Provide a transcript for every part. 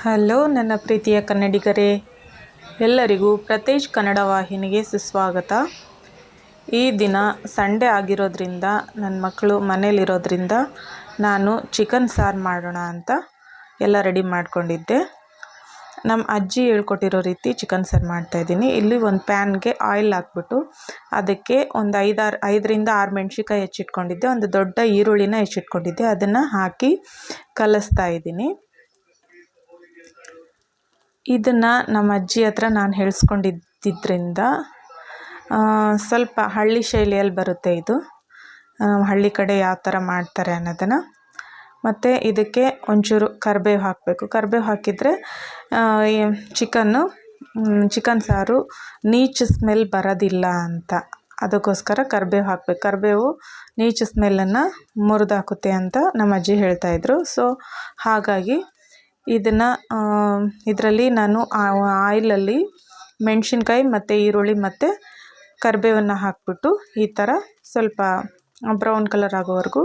Hello ನನ್ನ ಪ್ರೀತಿಯ ಕನ್ನಡಿಗರೇ, ಎಲ್ಲರಿಗೂ ಪ್ರತೇಶ್ ಕನ್ನಡ ವಾಹಿನಿಗೆ ಸುಸ್ವಾಗತ. ಈ ದಿನ ಸಂಡೇ ಆಗಿರೋದ್ರಿಂದ ನನ್ನ ಮಕ್ಕಳು ಮನೇಲಿರೋದ್ರಿಂದ ನಾನು ಚಿಕನ್ ಸಾರು ಮಾಡೋಣ ಅಂತ ಎಲ್ಲ ರೆಡಿ ಮಾಡ್ಕೊಂಡಿದ್ದೆ. ನಮ್ಮ ಅಜ್ಜಿ ಹೇಳ್ಕೊಟ್ಟಿರೋ ರೀತಿ ಚಿಕನ್ ಸಾರು ಮಾಡ್ತಾಯಿದ್ದೀನಿ ಇಲ್ಲಿ ಒಂದು ಪ್ಯಾನ್ಗೆ ಆಯಿಲ್ ಹಾಕ್ಬಿಟ್ಟು ಅದಕ್ಕೆ ಒಂದು ಐದಾರು, ಐದರಿಂದ ಆರು ಮೆಣಸಿಕಾಯಿ ಹೆಚ್ಚಿಟ್ಕೊಂಡಿದ್ದೆ. ಒಂದು ದೊಡ್ಡ ಈರುಳ್ಳಿನ ಹೆಚ್ಚಿಟ್ಕೊಂಡಿದ್ದೆ. ಅದನ್ನು ಹಾಕಿ ಕಲಿಸ್ತಾ ಇದ್ದೀನಿ. ಇದನ್ನು ನಮ್ಮ ಅಜ್ಜಿ ಹತ್ರ ನಾನು ಹೇಳಿಸ್ಕೊಂಡಿದ್ದಿದ್ರಿಂದ ಸ್ವಲ್ಪ ಹಳ್ಳಿ ಶೈಲಿಯಲ್ಲಿ ಬರುತ್ತೆ ಇದು. ಹಳ್ಳಿ ಕಡೆ ಯಾವ ಥರ ಮಾಡ್ತಾರೆ ಅನ್ನೋದನ್ನು. ಮತ್ತು ಇದಕ್ಕೆ ಒಂಚೂರು ಕರಿಬೇವು ಹಾಕಬೇಕು. ಕರಿಬೇವು ಹಾಕಿದರೆ ಚಿಕನ್ನು ಚಿಕನ್ ಸಾರು ನೀಚು ಸ್ಮೆಲ್ ಬರೋದಿಲ್ಲ ಅಂತ. ಅದಕ್ಕೋಸ್ಕರ ಕರಿಬೇವು ಹಾಕಬೇಕು. ಕರಿಬೇವು ನೀಚು ಸ್ಮೆಲ್ಲನ್ನು ಮುರಿದಾಕುತ್ತೆ ಅಂತ ನಮ್ಮ ಅಜ್ಜಿ ಹೇಳ್ತಾಯಿದ್ರು ಸೊ ಹಾಗಾಗಿ ಇದನ್ನು ಇದರಲ್ಲಿ ನಾನು ಆಯಿಲಲ್ಲಿ ಮೆಣಸಿನ್ಕಾಯಿ ಮತ್ತು ಈರುಳ್ಳಿ ಮತ್ತು ಕರಿಬೇವನ್ನ ಹಾಕಿಬಿಟ್ಟು ಈ ಥರ ಸ್ವಲ್ಪ ಬ್ರೌನ್ ಕಲರ್ ಆಗೋವರೆಗೂ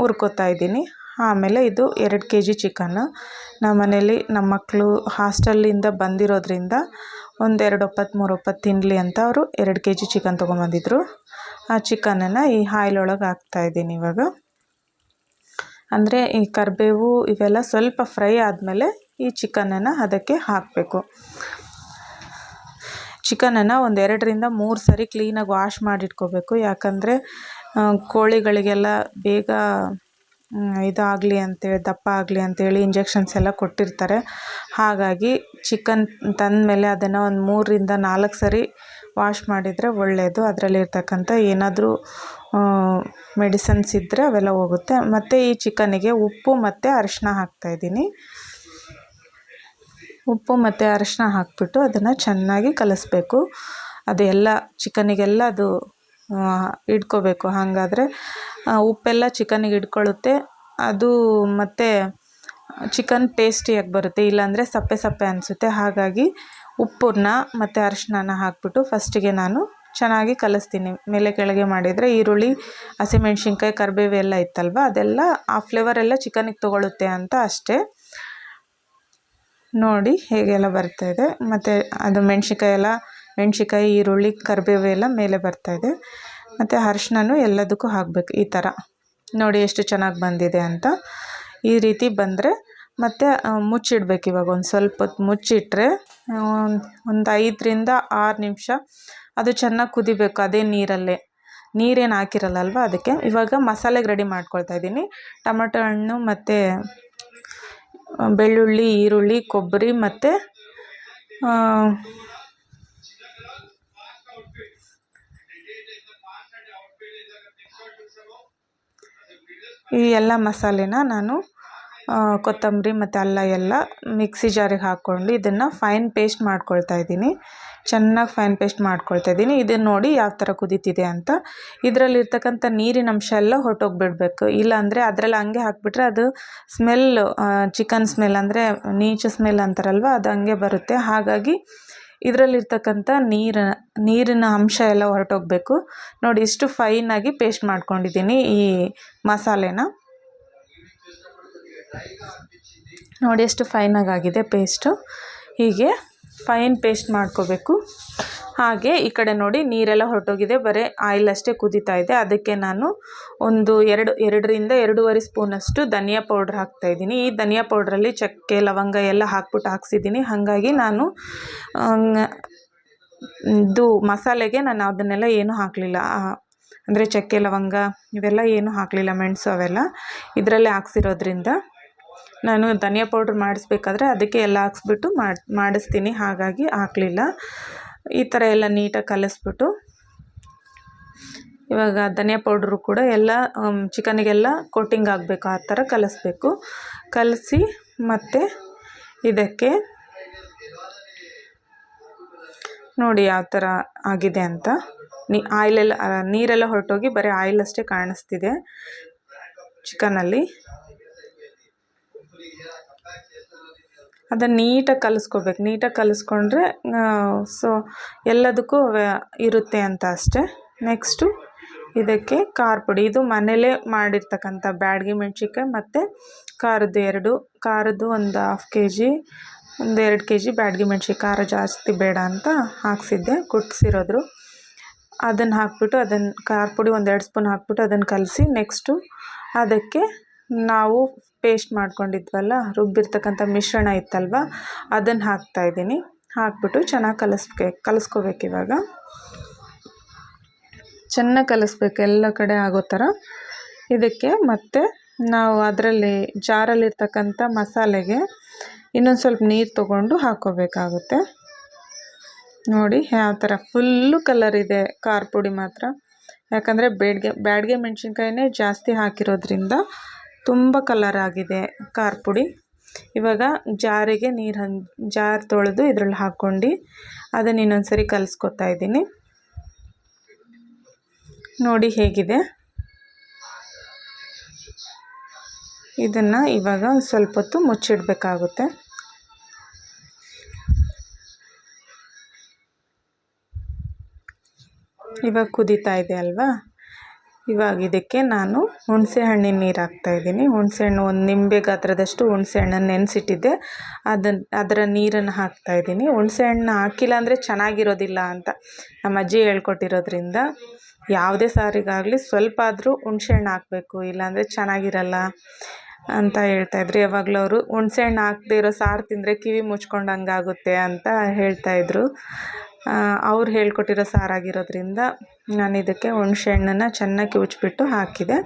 ಹುರ್ಕೋತಾ ಇದ್ದೀನಿ. ಆಮೇಲೆ ಇದು ಎರಡು ಕೆ ಜಿ ಚಿಕನ್ ನಮ್ಮ ಮನೇಲಿ ನಮ್ಮ ಮಕ್ಕಳು ಹಾಸ್ಟೆಲ್ಲಿಂದ ಬಂದಿರೋದ್ರಿಂದ ಒಂದೆರಡು ಒಪ್ಪತ್ತು, ಮೂರು ಒಪ್ಪತ್ತು ತಿನ್ನಲಿ ಅಂತ ಅವರು ಎರಡು ಕೆ ಜಿ ಚಿಕನ್ ತೊಗೊಂಬಂದಿದ್ರು ಆ ಚಿಕನನ್ನು ಈ ಆಯಿಲ್ ಒಳಗೆ ಹಾಕ್ತಾಯಿದ್ದೀನಿ ಇವಾಗ. ಅಂದರೆ ಈ ಕರಿಬೇವು ಇವೆಲ್ಲ ಸ್ವಲ್ಪ ಫ್ರೈ ಆದಮೇಲೆ ಈ ಚಿಕನನ್ನು ಅದಕ್ಕೆ ಹಾಕಬೇಕು. ಚಿಕನನ್ನು ಒಂದು ಎರಡರಿಂದ ಮೂರು ಸರಿ ಕ್ಲೀನಾಗಿ ವಾಶ್ ಮಾಡಿಟ್ಕೋಬೇಕು. ಯಾಕಂದರೆ ಕೋಳಿಗಳಿಗೆಲ್ಲ ಬೇಗ ಇದಾಗಲಿ ಅಂತೇಳಿ, ದಪ್ಪ ಆಗಲಿ ಅಂತೇಳಿ ಇಂಜೆಕ್ಷನ್ಸ್ ಎಲ್ಲ ಕೊಟ್ಟಿರ್ತಾರೆ. ಹಾಗಾಗಿ ಚಿಕನ್ ತಂದಮೇಲೆ ಅದನ್ನು ಒಂದು ಮೂರರಿಂದ ನಾಲ್ಕು ಸರಿ ವಾಶ್ ಮಾಡಿದರೆ ಒಳ್ಳೆಯದು ಅದರಲ್ಲಿರ್ತಕ್ಕಂಥ ಏನಾದರೂ ಮೆಡಿಸನ್ಸ್ ಇದ್ದರೆ ಅವೆಲ್ಲ ಹೋಗುತ್ತೆ. ಮತ್ತು ಈ ಚಿಕನ್ನಿಗೆ ಉಪ್ಪು ಮತ್ತು ಅರಿಶಿನ ಹಾಕ್ತಾಯಿದ್ದೀನಿ ಉಪ್ಪು ಮತ್ತು ಅರಿಶಿನ ಹಾಕಿಬಿಟ್ಟು ಅದನ್ನು ಚೆನ್ನಾಗಿ ಕಲಿಸ್ಬೇಕು. ಅದು ಎಲ್ಲ ಚಿಕನ್ನಿಗೆಲ್ಲ ಅದು ಹಿಡ್ಕೋಬೇಕು ಹಾಗಾದರೆ ಉಪ್ಪೆಲ್ಲ ಚಿಕನಿಗೆ ಇಟ್ಕೊಳ್ಳುತ್ತೆ. ಅದು ಮತ್ತು ಚಿಕನ್ ಟೇಸ್ಟಿಯಾಗಿ ಬರುತ್ತೆ. ಇಲ್ಲಾಂದರೆ ಸಪ್ಪೆ ಸಪ್ಪೆ ಅನಿಸುತ್ತೆ. ಹಾಗಾಗಿ ಉಪ್ಪನ್ನ ಮತ್ತು ಅರಿಶಿಣನ ಹಾಕಿಬಿಟ್ಟು ಫಸ್ಟಿಗೆ ನಾನು ಚೆನ್ನಾಗಿ ಕಲಿಸ್ತೀನಿ. ಮೇಲೆ ಕೆಳಗೆ ಮಾಡಿದರೆ ಈರುಳ್ಳಿ, ಹಸಿಮೆಣ್ಸಿನ್ಕಾಯಿ ಕರಿಬೇವು ಎಲ್ಲ ಇತ್ತಲ್ವ? ಅದೆಲ್ಲ, ಆ ಫ್ಲೇವರೆಲ್ಲ ಚಿಕನಿಗೆ ತೊಗೊಳುತ್ತೆ ಅಂತ ಅಷ್ಟೇ. ನೋಡಿ ಹೇಗೆಲ್ಲ ಬರ್ತಾಯಿದೆ ಮತ್ತು ಅದು ಮೆಣ್ಸಿನ್ಕಾಯಿ ಎಲ್ಲ, ಮೆಣ್ಸಿನ್ಕಾಯಿ, ಈರುಳ್ಳಿ ಕರಿಬೇವು ಎಲ್ಲ ಮೇಲೆ ಬರ್ತಾಯಿದೆ ಮತ್ತು ಅರ್ಶಿನೂ ಎಲ್ಲದಕ್ಕೂ ಹಾಕಬೇಕು ಈ ಥರ ನೋಡಿ ಎಷ್ಟು ಚೆನ್ನಾಗಿ ಬಂದಿದೆ ಅಂತ. ಈ ರೀತಿ ಬಂದರೆ ಮತ್ತು ಮುಚ್ಚಿಡ್ಬೇಕು ಇವಾಗ ಒಂದು ಸ್ವಲ್ಪ ಹೊತ್ತು ಮುಚ್ಚಿಟ್ರೆ ಒಂದು ಐದರಿಂದ ಆರು ನಿಮಿಷ ಅದು ಚೆನ್ನಾಗಿ ಕುದಿಬೇಕು ಅದೇ ನೀರಲ್ಲೇ. ನೀರೇನು ಹಾಕಿರಲ್ಲ ಅಲ್ವಾ ಅದಕ್ಕೆ? ಇವಾಗ ಮಸಾಲೆಗೆ ರೆಡಿ ಮಾಡ್ಕೊಳ್ತಾ ಇದ್ದೀನಿ. ಟೊಮಟೊ ಹಣ್ಣು ಮತ್ತು ಬೆಳ್ಳುಳ್ಳಿ, ಈರುಳ್ಳಿ, ಕೊಬ್ಬರಿ ಮತ್ತು ಈ ಎಲ್ಲ ಮಸಾಲೆನ ನಾನು ಕೊತ್ತಂಬರಿ ಮತ್ತು ಅಲ್ಲ ಎಲ್ಲ ಮಿಕ್ಸಿ ಜಾರಿಗೆ ಹಾಕ್ಕೊಂಡು ಇದನ್ನು ಫೈನ್ ಪೇಸ್ಟ್ ಮಾಡ್ಕೊಳ್ತಾ ಇದ್ದೀನಿ. ಚೆನ್ನಾಗಿ ಫೈನ್ ಪೇಸ್ಟ್ ಮಾಡ್ಕೊಳ್ತಾ ಇದ್ದೀನಿ. ಇದನ್ನು ನೋಡಿ ಯಾವ ಥರ ಕುದೀತಿದೆ ಅಂತ. ಇದರಲ್ಲಿರ್ತಕ್ಕಂಥ ನೀರಿನ ಅಂಶ ಎಲ್ಲ ಹೊರಟೋಗ್ಬಿಡ್ಬೇಕು. ಇಲ್ಲಾಂದರೆ ಅದರಲ್ಲಿ ಹಂಗೆ ಹಾಕಿಬಿಟ್ರೆ ಅದು ಸ್ಮೆಲ್ ಚಿಕನ್ ಸ್ಮೆಲ್ ಅಂದರೆ ನೀಚ ಸ್ಮೆಲ್ ಅಂತಾರಲ್ವ, ಅದು ಹಂಗೆ ಬರುತ್ತೆ. ಹಾಗಾಗಿ ಇದರಲ್ಲಿರ್ತಕ್ಕಂಥ ನೀರು, ನೀರಿನ ಅಂಶ ಎಲ್ಲ ಹೊರಟೋಗಬೇಕು. ನೋಡಿ ಇಷ್ಟು ಫೈನಾಗಿ ಪೇಸ್ಟ್ ಮಾಡ್ಕೊಂಡಿದ್ದೀನಿ ಈ ಮಸಾಲೆನ. ನೋಡಿ ಎಷ್ಟು ಫೈನಾಗಿ ಆಗಿದೆ ಪೇಸ್ಟು. ಹೀಗೆ ಫೈನ್ ಪೇಸ್ಟ್ ಮಾಡ್ಕೋಬೇಕು. ಹಾಗೆ ಈ ಕಡೆ ನೋಡಿ ನೀರೆಲ್ಲ ಹೊರಟೋಗಿದೆ. ಬರೀ ಆಯಿಲ್ ಅಷ್ಟೇ ಕುದೀತಾ ಇದೆ. ಅದಕ್ಕೆ ನಾನು ಒಂದು ಎರಡು, ಎರಡರಿಂದ ಎರಡೂವರೆ ಸ್ಪೂನಷ್ಟು ಧನಿಯಾ ಪೌಡ್ರ್ ಹಾಕ್ತಾಯಿದ್ದೀನಿ ಈ ಧನಿಯಾ ಪೌಡ್ರಲ್ಲಿ ಚಕ್ಕೆ, ಲವಂಗ ಎಲ್ಲ ಹಾಕ್ಬಿಟ್ಟು ಹಾಕ್ಸಿದ್ದೀನಿ. ಹಾಗಾಗಿ ನಾನು ಇದು ಮಸಾಲೆಗೆ ನಾನು ಅದನ್ನೆಲ್ಲ ಏನೂ ಹಾಕಲಿಲ್ಲ. ಅಂದರೆ ಚಕ್ಕೆ, ಲವಂಗ ಇವೆಲ್ಲ ಏನೂ ಹಾಕಲಿಲ್ಲ ಮೆಣಸು ಅವೆಲ್ಲ. ಇದರಲ್ಲೇ ಹಾಕ್ಸಿರೋದ್ರಿಂದ ನಾನು ಧನಿಯಾ ಪೌಡ್ರ್ ಮಾಡಿಸ್ಬೇಕಾದ್ರೆ ಅದಕ್ಕೆ ಎಲ್ಲ ಹಾಕ್ಸ್ಬಿಟ್ಟು ಮಾಡಿ, ಮಾಡಿಸ್ತೀನಿ, ಹಾಗಾಗಿ ಹಾಕಲಿಲ್ಲ. ಈ ಥರ ಎಲ್ಲ ನೀಟಾಗಿ ಕಲಿಸ್ಬಿಟ್ಟು ಇವಾಗ ಧನಿಯಾ ಪೌಡ್ರು ಕೂಡ ಎಲ್ಲ ಚಿಕನಿಗೆಲ್ಲ ಕೋಟಿಂಗ್ ಆಗಬೇಕು, ಆ ಥರ ಕಲಿಸ್ಬೇಕು. ಕಲಸಿ ಮತ್ತು ಇದಕ್ಕೆ ನೋಡಿ ಯಾವ ಥರ ಆಗಿದೆ ಅಂತ. ನೀ, ಆಯಿಲೆಲ್ಲ, ನೀರೆಲ್ಲ ಹೊರಟೋಗಿ ಬರೀ ಆಯಿಲ್ ಅಷ್ಟೇ ಕಾಣಿಸ್ತಿದೆ ಚಿಕನಲ್ಲಿ. ಅದನ್ನು ನೀಟಾಗಿ ಕಲಿಸ್ಕೋಬೇಕು. ನೀಟಾಗಿ ಕಲಿಸ್ಕೊಂಡ್ರೆ ಸೊ ಎಲ್ಲದಕ್ಕೂ ಇರುತ್ತೆ ಅಂತ ಅಷ್ಟೆ. ನೆಕ್ಸ್ಟು ಇದಕ್ಕೆ ಖಾರ ಪುಡಿ. ಇದು ಮನೇಲೇ ಮಾಡಿರ್ತಕ್ಕಂಥ ಬ್ಯಾಡಗಿ ಮೆಣ್ಸಿನ್ಕಾಯಿ ಮತ್ತು ಖಾರದ್ದು ಎರಡು, ಖಾರದ್ದು ಒಂದು ಹಾಫ್ ಕೆ ಜಿ ಒಂದು ಎರಡು ಕೆ ಜಿ ಬ್ಯಾಡಗಿ ಮೆಣ್ಸಿ ಖಾರ ಜಾಸ್ತಿ ಬೇಡ ಅಂತ ಹಾಕ್ಸಿದ್ದೆ, ಕುಟ್ಸಿರೋದ್ರು. ಅದನ್ನು ಹಾಕ್ಬಿಟ್ಟು ಅದನ್ನು ಖಾರ ಪುಡಿ ಒಂದೆರಡು ಸ್ಪೂನ್ ಹಾಕ್ಬಿಟ್ಟು ಅದನ್ನು ಕಲಸಿ ನೆಕ್ಸ್ಟು ಅದಕ್ಕೆ ನಾವು ಪೇಸ್ಟ್ ಮಾಡ್ಕೊಂಡಿದ್ವಲ್ಲ, ರುಬ್ಬಿರ್ತಕ್ಕಂಥ ಮಿಶ್ರಣ ಇತ್ತಲ್ವ, ಅದನ್ನು ಹಾಕ್ತಾಯಿದ್ದೀನಿ ಹಾಕ್ಬಿಟ್ಟು ಚೆನ್ನಾಗಿ ಕಲಸ್ಬೇಕು ಕಲಸ್ಕೋಬೇಕು ಇವಾಗ. ಚೆನ್ನಾಗಿ ಕಲಿಸ್ಬೇಕು ಎಲ್ಲ ಕಡೆ ಆಗೋ ಥರ. ಇದಕ್ಕೆ ಮತ್ತು ನಾವು ಅದರಲ್ಲಿ ಜಾರಲ್ಲಿರ್ತಕ್ಕಂಥ ಮಸಾಲೆಗೆ ಇನ್ನೊಂದು ಸ್ವಲ್ಪ ನೀರು ತೊಗೊಂಡು ಹಾಕ್ಕೋಬೇಕಾಗುತ್ತೆ ನೋಡಿ ಯಾವ ಥರ ಫುಲ್ಲು ಕಲರ್ ಇದೆ, ಖಾರ ಪುಡಿ ಮಾತ್ರ. ಯಾಕಂದರೆ ಬೇಡ್ಗೆ, ಬ್ಯಾಡ್ಗೆ ಮೆಣಸಿನ್ಕಾಯಿನೇ ಜಾಸ್ತಿ ಹಾಕಿರೋದ್ರಿಂದ ತುಂಬ ಕಲರ್ ಆಗಿದೆ ಖಾರ ಪುಡಿ ಇವಾಗ ಜಾರಿಗೆ ನೀರು ಹನ್, ಜಾರ್ ತೊಳೆದು ಇದರಲ್ಲಿ ಹಾಕ್ಕೊಂಡು ಅದನ್ನು ಇನ್ನೊಂದು ಸರಿ ಕಲಿಸ್ಕೊತಾ ಇದ್ದೀನಿ. ನೋಡಿ ಹೇಗಿದೆ. ಇದನ್ನು ಇವಾಗ ಸ್ವಲ್ಪ ಹೊತ್ತು ಮುಚ್ಚಿಡಬೇಕಾಗುತ್ತೆ. ಇವಾಗ ಕುದೀತಾ ಇದೆ ಅಲ್ವಾ? ಇವಾಗ ಇದಕ್ಕೆ ನಾನು ಹುಣಸೆ ಹಣ್ಣಿನ ನೀರು ಹಾಕ್ತಾಯಿದ್ದೀನಿ ಹುಣಸೆ ಹಣ್ಣು ಒಂದು ನಿಂಬೆ ಗಾತ್ರದಷ್ಟು ಹುಣಸೆ ಹಣ್ಣನ್ನು ನೆನೆಸಿಟ್ಟಿದ್ದೆ. ಅದನ್ನು ಅದರ ನೀರನ್ನು ಹಾಕ್ತಾಯಿದ್ದೀನಿ ಹುಣಸೆ ಹಣ್ಣು ಹಾಕಿಲ್ಲ ಅಂದರೆ ಚೆನ್ನಾಗಿರೋದಿಲ್ಲ ಅಂತ ನಮ್ಮ ಅಜ್ಜಿ ಹೇಳ್ಕೊಟ್ಟಿರೋದ್ರಿಂದ ಯಾವುದೇ ಸಾರಿಗಾಗಲಿ ಸ್ವಲ್ಪ ಆದರೂ ಹುಣಸೆ ಹಣ್ಣು ಹಾಕಬೇಕು, ಇಲ್ಲಾಂದರೆ ಚೆನ್ನಾಗಿರಲ್ಲ ಅಂತ ಹೇಳ್ತಾಯಿದ್ರು ಯಾವಾಗಲೂ ಅವರು ಹುಣಸೆಹಣ್ಣು ಹಾಕದೇ ಇರೋ ಸಾರು ತಿಂದರೆ ಕಿವಿ ಮುಚ್ಕೊಂಡಂಗೆ ಆಗುತ್ತೆ ಅಂತ ಹೇಳ್ತಾಯಿದ್ರು ಅವ್ರು ಹೇಳ್ಕೊಟ್ಟಿರೋ ಸಾರಾಗಿರೋದ್ರಿಂದ ನಾನು ಇದಕ್ಕೆ ಹುಣ್ಸೆ ಹಣ್ಣನ್ನು ಚೆನ್ನಾಗಿ ಕಿವುಚ್ಬಿಟ್ಟು ಹಾಕಿದೆ.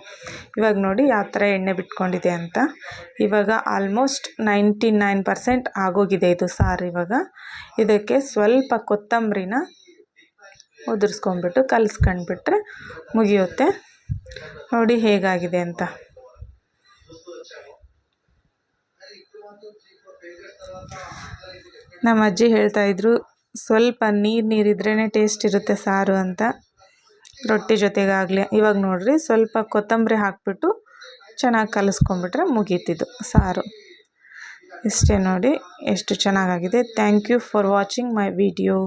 ಇವಾಗ ನೋಡಿ ಯಾವ ಥರ ಎಣ್ಣೆ ಬಿಟ್ಕೊಂಡಿದೆ ಅಂತ. ಇವಾಗ ಆಲ್ಮೋಸ್ಟ್ ನೈಂಟಿ ನೈನ್ ಪರ್ಸೆಂಟ್ ಆಗೋಗಿದೆ ಇದು ಸಾರು ಇವಾಗ. ಇದಕ್ಕೆ ಸ್ವಲ್ಪ ಕೊತ್ತಂಬರಿನ ಉದುರಿಸ್ಕೊಂಬಿಟ್ಟು ಕಲಿಸ್ಕೊಂಡ್ಬಿಟ್ರೆ ಮುಗಿಯುತ್ತೆ. ನೋಡಿ ಹೇಗಾಗಿದೆ ಅಂತ. ನಮ್ಮ ಅಜ್ಜಿ ಹೇಳ್ತಾಯಿದ್ರು ಸ್ವಲ್ಪ ನೀರು ನೀರಿದ್ರೇ ಟೇಸ್ಟ್ ಇರುತ್ತೆ ಸಾರು ಅಂತ. ರೊಟ್ಟಿ ಜೊತೆಗಾಗಲಿ. ಇವಾಗ ನೋಡಿರಿ ಸ್ವಲ್ಪ ಕೊತ್ತಂಬರಿ ಹಾಕಿಬಿಟ್ಟು ಚೆನ್ನಾಗಿ ಕಲಿಸ್ಕೊಂಬಿಟ್ರೆ ಮುಗೀತಿದ್ದು ಸಾರು. ಇಷ್ಟೇ ನೋಡಿ, ಎಷ್ಟು ಚೆನ್ನಾಗಾಗಿದೆ. Thank you for watching my video